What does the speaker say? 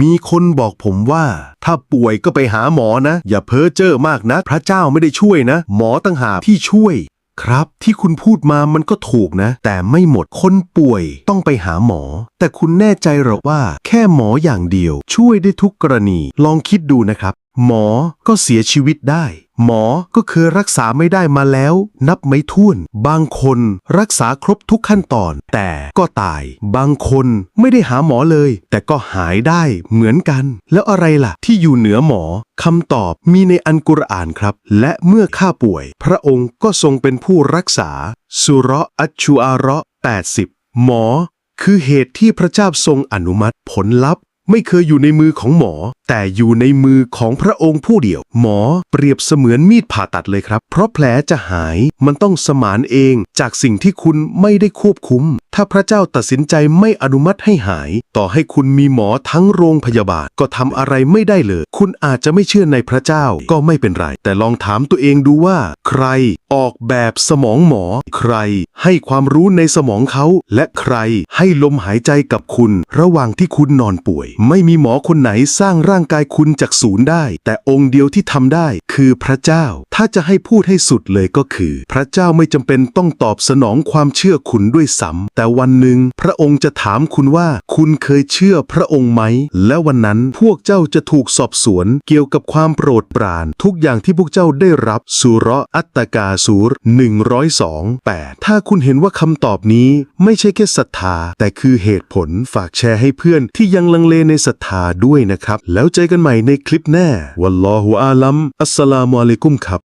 มีคนบอกผมว่า ถ้าป่วยก็ไปหาหมอนะ อย่าเพ้อเจ้อมากนะ พระเจ้าไม่ได้ช่วยนะ หมอตั้งหากที่ช่วย ครับ ที่คุณพูดมามันก็ถูกนะ แต่ไม่หมดคนป่วยต้องไปหาหมอ แต่คุณแน่ใจหรอว่า แค่หมออย่างเดียว ช่วยได้ทุกกรณี ลองคิดดูนะครับ หมอก็เสียชีวิตได้ หมอก็เคยรักษาไม่ได้มาแล้ว นับไม่ถ้วน บางคนรักษาครบทุกขั้นตอน แต่ก็ตาย บางคนไม่ได้หาหมอเลย แต่ก็หายได้เหมือนกัน แล้วอะไรล่ะ ที่อยู่เหนือหมอคำตอบมีในอันกุรอานครับ และเมื่อข้าป่วย พระองค์ก็ทรงเป็นผู้รักษา สุระอัชชูอาระ80 หมอ คือเหตุที่พระเจ้าทรงอนุมัติผลลัพธ์ไม่เคยอยู่ในมือของหมอแต่อยู่ในมือของพระองค์ผู้เดียว หมอเปรียบเสมือนมีดผ่าตัดเลยครับ เพราะแผลจะหายมันต้องสมานเองจากสิ่งที่คุณไม่ได้ควบคุม ถ้าพระเจ้าตัดสินใจไม่อนุมัติให้หาย ต่อให้คุณมีหมอทั้งโรงพยาบาลก็ทำอะไรไม่ได้เลย คุณอาจจะไม่เชื่อในพระเจ้าก็ไม่เป็นไร แต่ลองถามตัวเองดูว่า ใครออกแบบสมองหมอ ใครให้ความรู้ในสมองเขา และใครให้ลมหายใจกับคุณ ระหว่างที่คุณนอนป่วย ไม่มีหมอคนไหนสร้างร่าง่างกายคุณจากศูนย์ได้ แต่องค์เดียวที่ทำได้คือพระเจ้า ถ้าจะให้พูดให้สุดเลยก็คือ พระเจ้าไม่จำเป็นต้องตอบสนองความเชื่อคุณด้วยซ้ำแต่วันหนึ่งพระองค์จะถามคุณว่าคุณเคยเชื่อพระองค์ไหม และวันนั้นพวกเจ้าจะถูกสอบสวน เกี่ยวกับความโปรดปราน ทุกอย่างที่พวกเจ้าได้รับสุราะห์อัตตกาสูร102 8 ถ้าคุณเห็นว่าคำตอบนี้ไม่ใช่แค่ศรัทธา แต่คือเหตุผลฝากแชร์ให้เพื่อนที่ยังลังเลในศรัทธาด้วยนะครับและแล้วเจอกันใหม่ในคลิปหน้า วัลลอฮุอาลัม อัสสลามุอะลัยกุมครับ